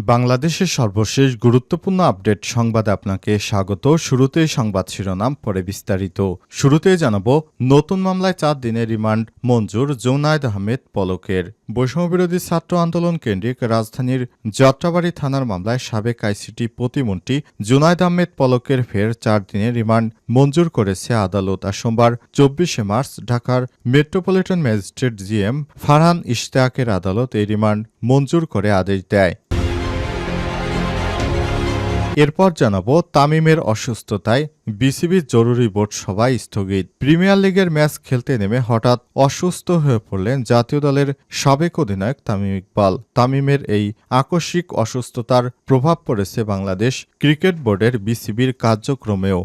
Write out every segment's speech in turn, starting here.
বাংলাদেশের সর্বশেষ গুরুত্বপূর্ণ আপডেট সংবাদে আপনাকে স্বাগত। শুরুতেই সংবাদ শিরোনাম, পরে বিস্তারিত। শুরুতেই জানাব, নতুন মামলায় চার দিনের রিমান্ড, মঞ্জুর জৌনায়দ আহমেদ পলকের। বৈষম্যবিরোধী ছাত্র আন্দোলন কেন্দ্রিক রাজধানীর যাত্রাবাড়ি থানার মামলায় সাবেক আইসিটি প্রতিমন্ত্রী জুনায়দ আহমেদ পলকের ফের চার দিনের রিমান্ড, মঞ্জুর করেছে আদালত। আর সোমবার, চব্বিশে মার্চ, ঢাকার মেট্রোপলিটন ম্যাজিস্ট্রেট জিএম ফারহান ইশতেয়াকের আদালত এই রিমান্ড মঞ্জুর করে আদেশ দেয়। এরপর জানাব তামিমের অসুস্থতায় বিসিবির জরুরি বোর্ড সভায় স্থগিত। প্রিমিয়ার লিগের ম্যাচ খেলতে নেমে হঠাৎ অসুস্থ হয়ে পড়লেন জাতীয় দলের সাবেক অধিনায়ক তামিম ইকবাল। তামিমের এই আকস্মিক অসুস্থতার প্রভাব পড়েছে বাংলাদেশ ক্রিকেট বোর্ডের বিসিবির কার্যক্রমেও।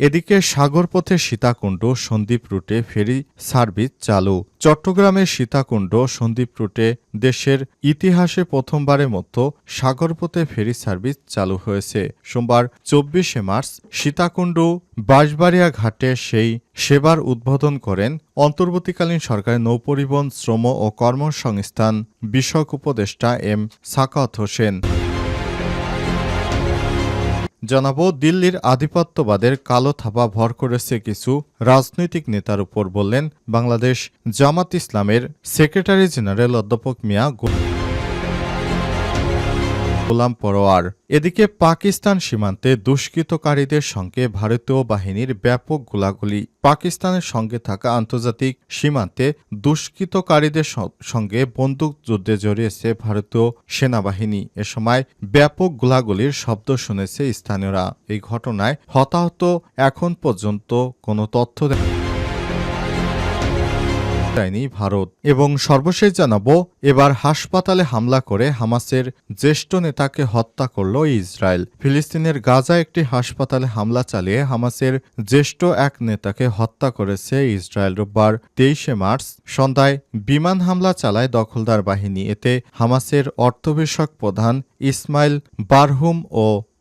এদিকে সাগরপথে সীতাকুণ্ড সন্দ্বীপ রুটে ফেরি সার্ভিস চালু। চট্টগ্রামের সীতাকুণ্ড সন্দ্বীপ রুটে দেশের ইতিহাসে প্রথমবারের মতো সাগরপথে ফেরি সার্ভিস চালু হয়েছে। সোমবার চব্বিশে মার্চ সীতাকুণ্ড বাঁশবাড়িয়া ঘাটে সেই সেবার উদ্বোধন করেন অন্তর্বর্তীকালীন সরকারের নৌপরিবহন, শ্রম ও কর্মসংস্থান বিষয়ক উপদেষ্টা এম সাকাত হোসেন। জানাব, দিল্লির আধিপত্যবাদের কালো থাবা ভর করেছে কিছু রাজনৈতিক নেতার উপর বললেন বাংলাদেশ জামাত ইসলামের সেক্রেটারি জেনারেল অধ্যাপক মিয়া গোলাম পরোয়ার। এদিকে পাকিস্তান সীমান্তে দুষ্কৃতকারীদের সঙ্গে ভারতীয় বাহিনীর ব্যাপক গোলাগুলি। পাকিস্তানের সঙ্গে থাকা আন্তর্জাতিক সীমান্তে দুষ্কৃতকারীদের সঙ্গে বন্দুক যুদ্ধে জড়িয়েছে ভারতীয় সেনাবাহিনী। এ সময় ব্যাপক গোলাগুলির শব্দ শুনেছে স্থানীয়রা। এই ঘটনায় হতাহত এখন পর্যন্ত কোনো তথ্য দেয়নি ভারত। এবং সর্বশেষ জানাব, এবার হাসপাতালে হামলা করে হামাসের জ্যেষ্ঠ নেতাকে হত্যা করল ইসরায়েল। ফিলিস্তিনের গাজা একটি হাসপাতালে হামলা চালিয়ে হামাসের জ্যেষ্ঠ এক নেতাকে হত্যা করেছে ইসরায়েল। রোববার তেইশে মার্চ সন্ধ্যায় বিমান হামলা চালায় দখলদার বাহিনী। এতে হামাসের অর্থবিষয়ক প্রধান ইসমাইল বারহুম ও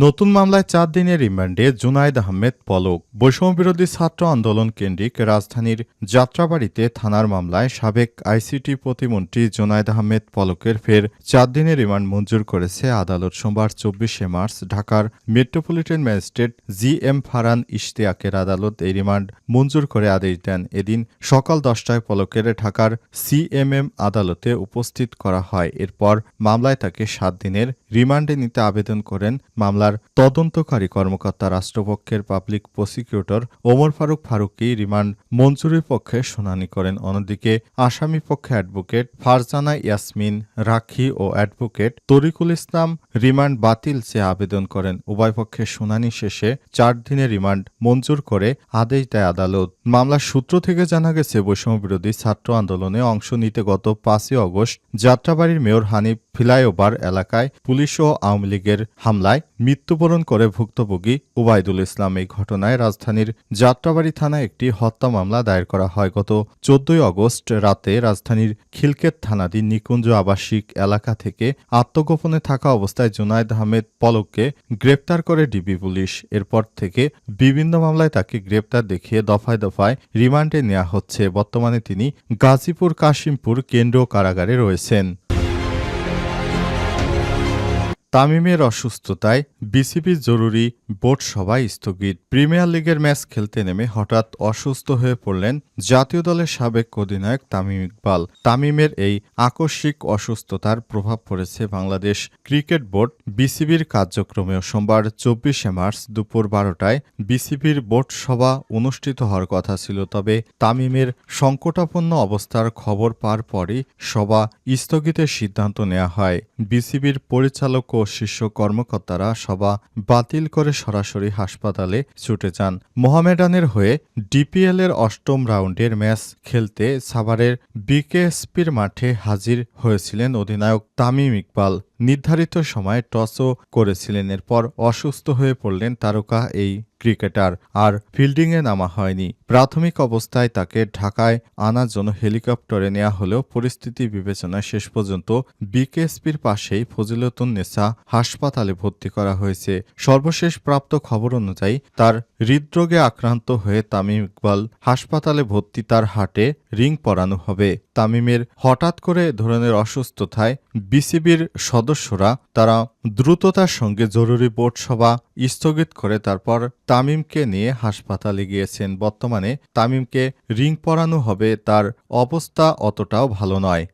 নতুন মামলায় চার দিনের রিমান্ডে জুনায়দ আহমেদ পলক। বৈষম্যবিরোধী ছাত্র আন্দোলন কেন্দ্রিক রাজধানীর যাত্রাবাড়িতে থানার মামলায় সাবেক আইসিটি প্রতিমন্ত্রী জুনায়দ আহমেদ পলকের ফের চার দিনের রিমান্ড মঞ্জুর করেছে আদালত সোমবার চব্বিশে মার্চ ঢাকার metropolitan magistrate G M Farhan ইশতিয়াকের আদালত এই রিমান্ড মঞ্জুর করে আদেশ দেন। এদিন সকাল দশটায় পলকের ঢাকার সিএমএম আদালতে উপস্থিত করা হয়। এরপর মামলায় তাকে সাত দিনের রিমান্ডে নিতে আবেদন করেন মামলার তদন্তকারী কর্মকর্তা রাষ্ট্রপক্ষের public prosecutor Omar Faruk Faruki remand. মঞ্জুরির পক্ষে শুনানি করেন। অন্যদিকে আসামি পক্ষে অ্যাডভোকেট ফারজানা ইয়াসমিন, রাখি ও অ্যাডভোকেট তরিকুল ইসলাম রিমান্ড বাতিল চেয়ে আবেদন করেন। উভয় পক্ষের শুনানি শেষে চার দিনের রিমান্ড মঞ্জুর করে আদেশ দেয় আদালত। মামলার সূত্র থেকে জানা গেছে বৈষম্যবিরোধী ছাত্র আন্দোলনে অংশ নিতে গত পাঁচই অগস্ট যাত্রাবাড়ির মেয়র হানিফ ফ্লাইওভার এলাকায় পুলিশ ও আওয়ামী লীগের হামলায় মৃত্যুবরণ করে ভুক্তভোগী ওবায়দুল ইসলাম এই ঘটনায় রাজধানীর যাত্রাবাড়ি থানায় একটি হত্যা মামলা দায়ের করা হয়। গত চোদ্দই অগস্ট রাতে রাজধানীর খিলকেত থানাধীন নিকুঞ্জ আবাসিক এলাকা থেকে আত্মগোপনে থাকা অবস্থায় জুনায়দ আহমেদ পলককে গ্রেপ্তার করে ডিবি পুলিশ। এরপর থেকে বিভিন্ন মামলায় তাকে গ্রেপ্তার দেখিয়ে দফায় দফায় রিমান্ডে নেওয়া হচ্ছে। বর্তমানে তিনি গাজীপুর কাশিমপুর কেন্দ্রীয় কারাগারে রয়েছেন। তামিমের অসুস্থতায় বিসিবির জরুরি বোর্ড সভায় স্থগিত। প্রিমিয়ার লিগের ম্যাচ খেলতে নেমে হঠাৎ অসুস্থ হয়ে পড়লেন জাতীয় দলের সাবেক অধিনায়ক তামিম ইকবাল। তামিমের এই আকস্মিক অসুস্থতার প্রভাব পড়েছে বাংলাদেশ ক্রিকেট বোর্ড বিসিবির কার্যক্রমে সোমবার চব্বিশে মার্চ দুপুর বারোটায় বিসিবির বোর্ড সভা অনুষ্ঠিত হওয়ার কথা ছিল, তবে তামিমের সংকটাপন্ন অবস্থার খবর পাওয়ার পরই সভা স্থগিতের সিদ্ধান্ত নেওয়া হয়। বিসিবির পরিচালক ও শীর্ষ কর্মকর্তারা সভা বাতিল করে সরাসরি হাসপাতালে ছুটে যান। মোহামেডানের হয়ে ডিপিএল এর অষ্টম রাউন্ডের ম্যাচ খেলতে সাভারের বিকেএসপির মাঠে হাজির হয়েছিলেন অধিনায়ক তামিম ইকবাল। নির্ধারিত সময়ে টসও করেছিলেন, এরপর অসুস্থ হয়ে পড়লেন তারকা এই ক্রিকেটার আর ফিল্ডিংয়ে নামা হয়নি। প্রাথমিক অবস্থায় তাকে ঢাকায় আনার জন্য হেলিকপ্টারে নেওয়া হলেও পরিস্থিতি বিবেচনায় শেষ পর্যন্ত বিকেএসপির পাশেই ফজিলতুন নেসা হাসপাতালে ভর্তি করা হয়েছে। সর্বশেষ প্রাপ্ত খবর অনুযায়ী তার হৃদরোগে আক্রান্ত হয়ে তামিম ইকবাল হাসপাতালে ভর্তি তার হাটে রিং পরানো হবে। তামিমের হঠাৎ করে ধরনের অসুস্থতায় বিসিবির সদস্যরা তারা দ্রুততার সঙ্গে জরুরি বোর্ড সভা স্থগিত করে তারপর তামিমকে নিয়ে হাসপাতালে গিয়েছেন। বর্তমানে তামিমকে রিং পরানো হবে, তার অবস্থা অতটাও ভালো নয়।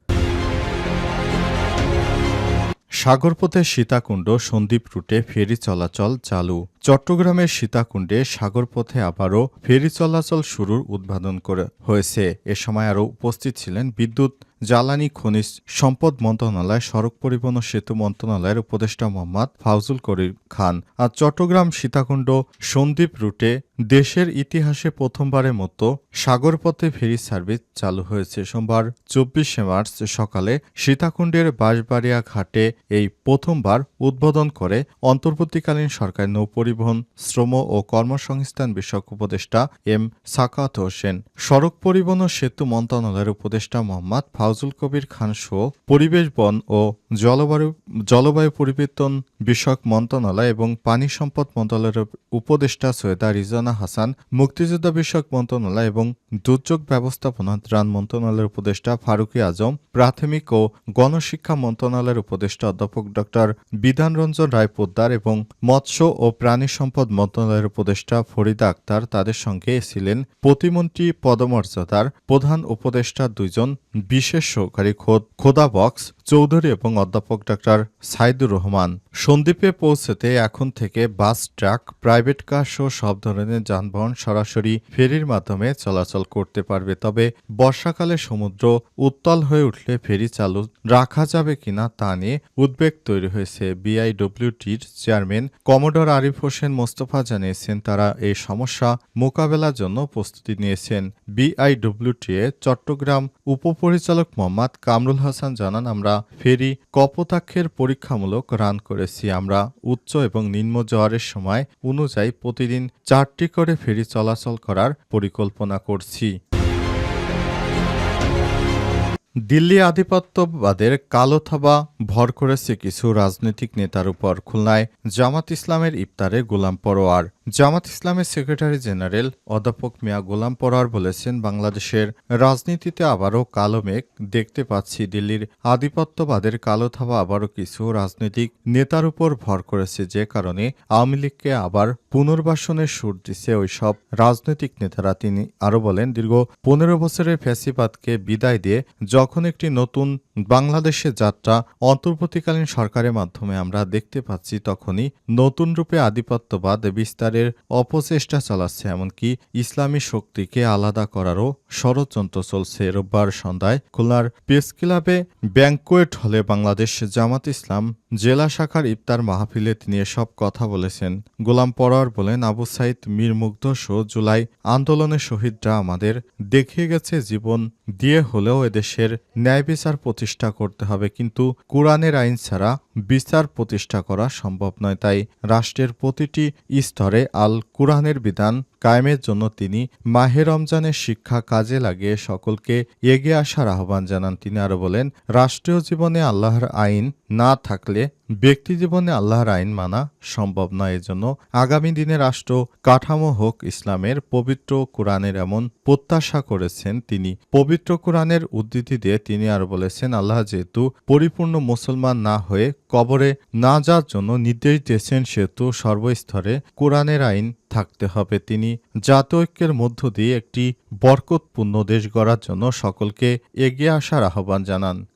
সাগরপথে সীতাকুণ্ড সন্দ্বীপ রুটে ফেরি চলাচল চালু। চট্টগ্রামের সীতাকুণ্ডে সাগরপথে আবারও ফেরি চলাচল শুরুর উদ্বোধন করে হয়েছে। এ সময় আরও উপস্থিত ছিলেন বিদ্যুৎ, জ্বালানি, খনিজ সম্পদ মন্ত্রণালয়, সড়ক পরিবহন সেতু মন্ত্রণালয়ের উপদেষ্টা মোহাম্মদ ফাউজুল করিম খান। আর চট্টগ্রাম সীতাকুণ্ড সন্দ্বীপ রুটে দেশের ইতিহাসে প্রথমবারের মতো সাগরপথে ফেরি সার্ভিস চালু হয়েছে। সোমবার, চব্বিশে মার্চ সকালে সীতাকুণ্ডের বাঁশবাড়িয়া ঘাটে এই প্রথমবার উদ্বোধন করে অন্তর্বর্তীকালীন সরকার নৌ পরিবহন, শ্রম ও কর্মসংস্থান বিষয়ক উপদেষ্টা এম সাকাত হোসেন, সড়ক পরিবহন ও সেতু মন্ত্রণালয়ের উপদেষ্টা মোহাম্মদ ফাউজুল কবির খান সহ পরিবেশ, বন ও জলবায়ু জলবায়ু পরিবর্তন বিষয়ক মন্ত্রণালয় এবং পানি সম্পদ মন্ত্রণালয়ের উপদেষ্টা সৈয়দা রিজানা হাসান, মুক্তিযোদ্ধা বিষয়ক মন্ত্রণালয় এবং দুর্যোগ ব্যবস্থাপনা ত্রাণ মন্ত্রণালয়ের উপদেষ্টা ফারুকি আজম, প্রাথমিক ও গণশিক্ষা মন্ত্রণালয়ের উপদেষ্টা অধ্যাপক ড বিধান রঞ্জন রায় পোদ্দার এবং মৎস্য ও প্রাণী সম্পদ মন্ত্রণালয়ের উপদেষ্টা ফরিদা আক্তার তাদের সঙ্গে এসেছিলেন প্রতিমন্ত্রী পদমর্যাদার প্রধান উপদেষ্টা দুইজন বিশেষ সহকারী খোদ, খোদা বক্স চৌধুরী এবং অধ্যাপক ডাক্তার সাইদুর রহমান। সন্দ্বীপে পৌঁছতে এখন থেকে বাস, ট্রাক, প্রাইভেট কার সহ সব ধরনের যানবাহন সরাসরি ফেরির মাধ্যমে চলাচল করতে পারবে। তবে বর্ষাকালে সমুদ্র উত্তাল হয়ে উঠলে ফেরি চালু রাখা যাবে কিনা তা নিয়ে উদ্বেগ তৈরি হয়েছে বিআইডব্লিউটির চেয়ারম্যান কমোডর আরিফ হোসেন মোস্তফা জানিয়েছেন। তারা এই সমস্যা মোকাবেলার জন্য প্রস্তুতি নিয়েছেন। বিআইডব্লিউটিএ চট্টগ্রাম উপপরিচালক মোহাম্মদ কামরুল হাসান জানান, আমরা ফেরি কপোতাক্ষের পরীক্ষামূলক রান করেছি আমরা উচ্চ এবং নিম্ন জোয়ারের সময় অনুযায়ী প্রতিদিন চারটি করে ফেরি চলাচল করার পরিকল্পনা করছি। দিল্লি আধিপত্যবাদের কালো থাবা ভর করেছে কিছু রাজনৈতিক নেতার উপর, খুলনায় জামাত ইসলামের ইফতারে গোলাম পরোয়ার। জামাত ইসলামের সেক্রেটারি জেনারেল অধ্যাপক মিয়া গোলাম পরার বলেছেন, বাংলাদেশের রাজনীতিতে আবারও কালো মেঘ দেখতে পাচ্ছি। দিল্লির আধিপত্যবাদের কালো থাবা আবারও কিছু রাজনৈতিক নেতার উপর ভর করেছে। যে কারণে আওয়ামী লীগকে আবার পুনর্বাসনের সুর দিচ্ছে ওইসব রাজনৈতিক নেতারা। তিনি আরও বলেন, দীর্ঘ পনেরো বছরের ফ্যাসিবাদকে বিদায় দিয়ে যখন একটি নতুন বাংলাদেশের যাত্রা অন্তর্বর্তীকালীন সরকারের মাধ্যমে আমরা দেখতে পাচ্ছি, তখনই নতুন রূপে আধিপত্যবাদ বিস্তারের অপচেষ্টা চালাচ্ছে, এমনকি ইসলামী শক্তিকে আলাদা করারও ষড়যন্ত্র চলছে। রোববার সন্ধ্যায় খুলনার প্রেস ক্লাবে ব্যাংকোয়েট হলে বাংলাদেশ জামাত ইসলাম জেলা শাখার ইফতার মাহফিলে তিনি এসব কথা বলেছেন। গোলাম পরোয়ার বলেন, আবু সাইদ মীর মুগ্ধ শো জুলাই আন্দোলনের শহীদরা আমাদের দেখিয়ে গেছে, জীবন দিয়ে হলেও এদেশের ন্যায় বিচার প্রতিষ্ঠা করতে হবে। কিন্তু কোরআনের আইন ছাড়া বিচার প্রতিষ্ঠা করা সম্ভব নয়। তাই রাষ্ট্রের প্রতিটি স্তরে আল কুরআনের বিধান কায়েমের জন্য তিনি মাহে রমজানের শিক্ষা কাজে লাগিয়ে সকলকে এগিয়ে আসার আহ্বান জানান। তিনি আরও বলেন, রাষ্ট্রীয় জীবনে আল্লাহর আইন না থাকলে ব্যক্তি জীবনে আল্লাহর আইন মানা সম্ভব নয়। এজন্য আগামী দিনে রাষ্ট্র কাঠামো হোক ইসলামের পবিত্র কোরআনের এমন প্রত্যাশা করেছেন তিনি। পবিত্র কোরআনের উদ্ধৃতি দিয়ে তিনি আরও বলেছেন, আল্লাহ যেহেতু পরিপূর্ণ মুসলমান না হয়ে কবরে না যাওয়ার জন্য নির্দেশ দিয়েছেন, সেহেতু সর্বস্তরে কোরআনের আইন থাকতে হবে। তিনি জাত ঐক্যের মধ্য দিয়ে একটি বরকতপূর্ণ দেশ গড়ার জন্য সকলকে এগিয়ে আসার আহ্বান জানান।